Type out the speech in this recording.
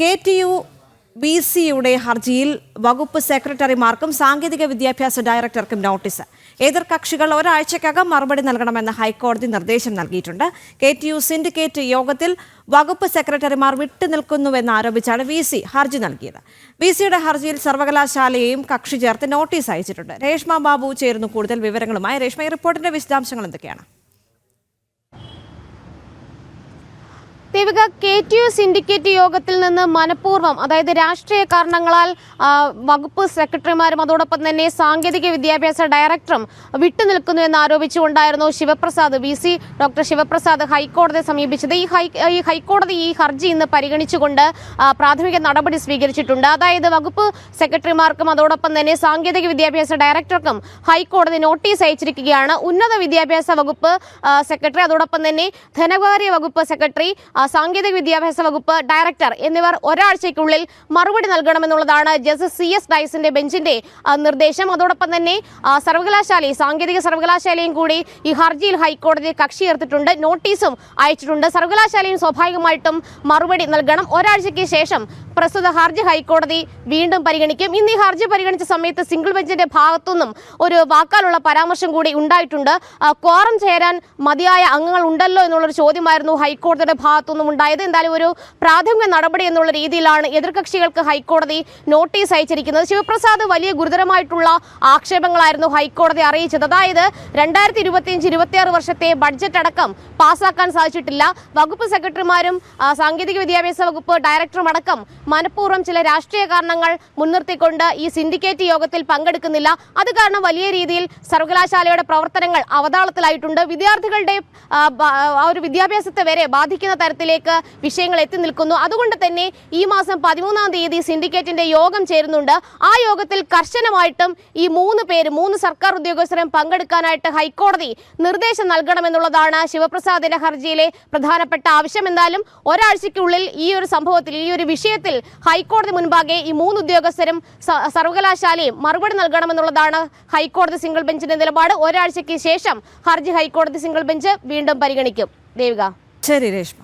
K T U B സിയുടെ ഹർജിയിൽ വകുപ്പ് സെക്രട്ടറിമാർക്കും സാങ്കേതിക വിദ്യാഭ്യാസ ഡയറക്ടർക്കും നോട്ടീസ്. എതിർ കക്ഷികൾ ഒരാഴ്ചക്കകം മറുപടി നൽകണമെന്ന് ഹൈക്കോടതി നിർദ്ദേശം നൽകിയിട്ടുണ്ട്. കെ ടി യു സിൻഡിക്കേറ്റ് യോഗത്തിൽ വകുപ്പ് സെക്രട്ടറിമാർ വിട്ടുനിൽക്കുന്നുവെന്ന് ആരോപിച്ചാണ് വി സി ഹർജി നൽകിയത്. വി സിയുടെ ഹർജിയിൽ സർവകലാശാലയെയും കക്ഷി ചേർത്ത് നോട്ടീസ് അയച്ചിട്ടുണ്ട്. രേഷ്മ ബാബു ചേരുന്നു കൂടുതൽ വിവരങ്ങളുമായി. രേഷ്മ റിപ്പോർട്ടിന്റെ വിശദാംശങ്ങൾ എന്തൊക്കെയാണ്? Devika K T U syndicate യോഗത്തിൽ നിന്ന് മനഃപൂർവം അതായത് രാഷ്ട്രീയ കാരണങ്ങളാൽ വകുപ്പ് സെക്രട്ടറിമാരും അതോടൊപ്പം തന്നെ സാങ്കേതിക വിദ്യാഭ്യാസ ഡയറക്ടറും വിട്ടുനിൽക്കുന്നു എന്ന് ആരോപിച്ചുകൊണ്ടായിരുന്നു Sivaprasad V. C. Doctor Sivaprasad ഹൈക്കോടതിയെ സമീപിച്ചത്. ഈ ഈ ഹൈക്കോടതി ഈ ഹർജി ഇന്ന് പരിഗണിച്ചുകൊണ്ട് പ്രാഥമിക നടപടി സ്വീകരിച്ചിട്ടുണ്ട്. അതായത് വകുപ്പ് സെക്രട്ടറിമാർക്കും അതോടൊപ്പം തന്നെ സാങ്കേതിക വിദ്യാഭ്യാസ ഡയറക്ടർക്കും ഹൈക്കോടതി നോട്ടീസ് അയച്ചിരിക്കുകയാണ്. ഉന്നത വിദ്യാഭ്യാസ വകുപ്പ് സെക്രട്ടറി അതോടൊപ്പം തന്നെ ധനകാര്യ വകുപ്പ് സെക്രട്ടറി സാങ്കേതിക വിദ്യാഭ്യാസ വകുപ്പ് ഡയറക്ടർ എന്നിവർ ഒരാഴ്ചയ്ക്കുള്ളിൽ മറുപടി നൽകണമെന്നുള്ളതാണ് ജസ്റ്റിസ് സി എസ് ഡൈസിന്റെ ബെഞ്ചിന്റെ നിർദ്ദേശം. അതോടൊപ്പം തന്നെ സർവകലാശാലയും സാങ്കേതിക സർവകലാശാലയും കൂടി ഈ ഹർജിയിൽ ഹൈക്കോടതി കക്ഷി ചേർത്തിട്ടുണ്ട് നോട്ടീസും അയച്ചിട്ടുണ്ട്. സർവകലാശാലയും സ്വാഭാവികമായിട്ടും മറുപടി നൽകണം. ഒരാഴ്ചയ്ക്ക് ശേഷം പ്രസ്തുത ഹർജി ഹൈക്കോടതി വീണ്ടും പരിഗണിക്കും. ഇന്ന് ഈ ഹർജി പരിഗണിച്ച സമയത്ത് സിംഗിൾ ബെഞ്ചിന്റെ ഭാഗത്തുനിന്നും ഒരു വാക്കാലുള്ള പരാമർശം കൂടി ഉണ്ടായിട്ടുണ്ട്. ക്വാറം ചേരാൻ മതിയായ അംഗങ്ങൾ ഉണ്ടല്ലോ എന്നുള്ളൊരു ചോദ്യമായിരുന്നു ഹൈക്കോടതിയുടെ ഭാഗത്തുനിന്നും ഉണ്ടായത്. എന്തായാലും ഒരു പ്രാഥമിക നടപടി എന്നുള്ള രീതിയിലാണ് എതിർകക്ഷികൾക്ക് ഹൈക്കോടതി നോട്ടീസ് അയച്ചിരിക്കുന്നത്. ശിവപ്രസാദ് വലിയ ഗുരുതരമായിട്ടുള്ള ആക്ഷേപങ്ങളായിരുന്നു ഹൈക്കോടതി അറിയിച്ചത്. അതായത് രണ്ടായിരത്തി ഇരുപത്തിയഞ്ച് ഇരുപത്തിയാറ് വർഷത്തെ ബഡ്ജറ്റ് അടക്കം പാസ്സാക്കാൻ സാധിച്ചിട്ടില്ല. വകുപ്പ് സെക്രട്ടറിമാരും സാങ്കേതിക വിദ്യാഭ്യാസ വകുപ്പ് ഡയറക്ടറും അടക്കം മനഃപൂർവം ചില രാഷ്ട്രീയ കാരണങ്ങൾ മുൻനിർത്തിക്കൊണ്ട് ഈ സിൻഡിക്കേറ്റ് യോഗത്തിൽ പങ്കെടുക്കുന്നില്ല. അത് കാരണം വലിയ രീതിയിൽ സർവകലാശാലയുടെ പ്രവർത്തനങ്ങൾ അവതാളത്തിലായിട്ടുണ്ട്. വിദ്യാർത്ഥികളുടെ ഒരു വിദ്യാഭ്യാസത്തെ വരെ ബാധിക്കുന്ന തരത്തിലേക്ക് വിഷയങ്ങൾ എത്തി നിൽക്കുന്നു. അതുകൊണ്ട് തന്നെ ഈ മാസം പതിമൂന്നാം തീയതി സിൻഡിക്കേറ്റിന്റെ യോഗം ചേരുന്നുണ്ട്. ആ യോഗത്തിൽ കർശനമായിട്ടും ഈ മൂന്ന് പേര് മൂന്ന് സർക്കാർ ഉദ്യോഗസ്ഥരും പങ്കെടുക്കാനായിട്ട് ഹൈക്കോടതി നിർദ്ദേശം നൽകണമെന്നുള്ളതാണ് ശിവപ്രസാദിന്റെ ഹർജിയിലെ പ്രധാനപ്പെട്ട ആവശ്യം. എന്തായാലും ഒരാഴ്ചയ്ക്കുള്ളിൽ ഈ ഒരു സംഭവത്തിൽ ഈ ഒരു വിഷയത്തിൽ ഹൈക്കോടതി മുൻപാകെ ഈ മൂന്ന് ഉദ്യോഗസ്ഥരും സർവകലാശാലയും മറുപടി നൽകണമെന്നുള്ളതാണ് ഹൈക്കോടതി സിംഗിൾ ബെഞ്ചിന്റെ നിലപാട്. ഒരാഴ്ചയ്ക്ക് ശേഷം ഹർജി ഹൈക്കോടതി സിംഗിൾ ബെഞ്ച് വീണ്ടും പരിഗണിക്കും. ദേവിക. ശരി രേഷ്മ.